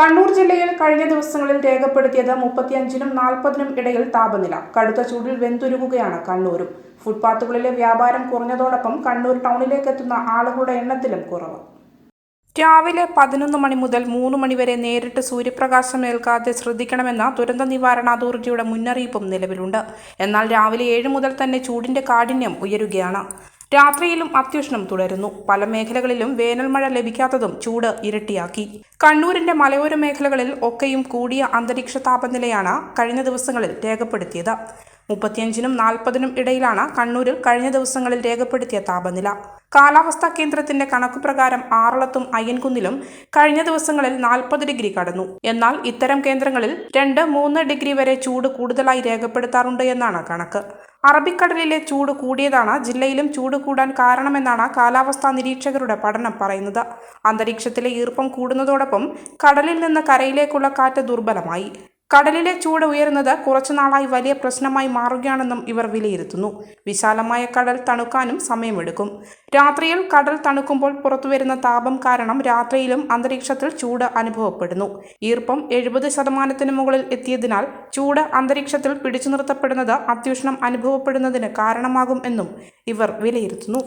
കണ്ണൂർ ജില്ലയിൽ കഴിഞ്ഞ ദിവസങ്ങളിൽ രേഖപ്പെടുത്തിയത് മുപ്പത്തിയഞ്ചിനും നാൽപ്പതിനും ഇടയിൽ താപനില. കടുത്ത ചൂടിൽ വെന്തുരുകുകയാണ് കണ്ണൂരും. ഫുട്പാത്തുകളിലെ വ്യാപാരം കുറഞ്ഞതോടൊപ്പം കണ്ണൂർ ടൗണിലേക്ക് എത്തുന്ന ആളുകളുടെ എണ്ണത്തിലും കുറവ്. രാവിലെ പതിനൊന്ന് മണി മുതൽ മൂന്ന് മണിവരെ നേരിട്ട് സൂര്യപ്രകാശം ഏൽക്കാതെ ശ്രദ്ധിക്കണമെന്ന ദുരന്ത നിവാരണ അതോറിറ്റിയുടെ മുന്നറിയിപ്പും നിലവിലുണ്ട്. എന്നാൽ രാവിലെ ഏഴ് മുതൽ തന്നെ ചൂടിന്റെ കാഠിന്യം ഉയരുകയാണ്. രാത്രിയിലും അത്യുഷ്ണം തുടരുന്നു. പല മേഖലകളിലും വേനൽ മഴ ലഭിക്കാത്തതും ചൂട് ഇരട്ടിയാക്കി. കണ്ണൂരിന്റെ മലയോര മേഖലകളിൽ ഒക്കെയും കൂടിയ അന്തരീക്ഷ താപനിലയാണ് കഴിഞ്ഞ ദിവസങ്ങളിൽ രേഖപ്പെടുത്തിയത്. മുപ്പത്തിയഞ്ചിനും നാൽപ്പതിനും ഇടയിലാണ് കണ്ണൂരിൽ കഴിഞ്ഞ ദിവസങ്ങളിൽ രേഖപ്പെടുത്തിയ താപനില. കാലാവസ്ഥാ കേന്ദ്രത്തിന്റെ കണക്കുപ്രകാരം ആറളത്തും അയ്യൻകുന്നിലും കഴിഞ്ഞ ദിവസങ്ങളിൽ നാൽപ്പത് ഡിഗ്രി കടന്നു. എന്നാൽ ഇത്തരം കേന്ദ്രങ്ങളിൽ രണ്ട് മൂന്ന് ഡിഗ്രി വരെ ചൂട് കൂടുതലായി രേഖപ്പെടുത്താറുണ്ട് എന്നാണ് കണക്ക്. അറബിക്കടലിലെ ചൂട് കൂടിയതാണ് ജില്ലയിലും ചൂട് കൂടാൻ കാരണമെന്നാണ് കാലാവസ്ഥാ നിരീക്ഷകരുടെ പഠനം പറയുന്നത്. അന്തരീക്ഷത്തിലെ ഈർപ്പം കൂടുന്നതോടൊപ്പം കടലിൽ നിന്ന് കരയിലേക്കുള്ള കാറ്റ് ദുർബലമായി. കടലിലെ ചൂട് ഉയരുന്നത് കുറച്ചുനാളായി വലിയ പ്രശ്നമായി മാറുകയാണെന്നും ഇവർ വിലയിരുത്തുന്നു. വിശാലമായ കടൽ തണുക്കാനും സമയമെടുക്കും. രാത്രിയിൽ കടൽ തണുക്കുമ്പോൾ പുറത്തുവരുന്ന താപം കാരണം രാത്രിയിലും അന്തരീക്ഷത്തിൽ ചൂട് അനുഭവപ്പെടുന്നു. ഈർപ്പം എഴുപത് ശതമാനത്തിന് മുകളിൽ എത്തിയതിനാൽ ചൂട് അന്തരീക്ഷത്തിൽ പിടിച്ചു നിർത്തപ്പെടുന്നത് അത്യുഷ്ണം അനുഭവപ്പെടുന്നതിന് കാരണമാകും എന്നും ഇവർ വിലയിരുത്തുന്നു.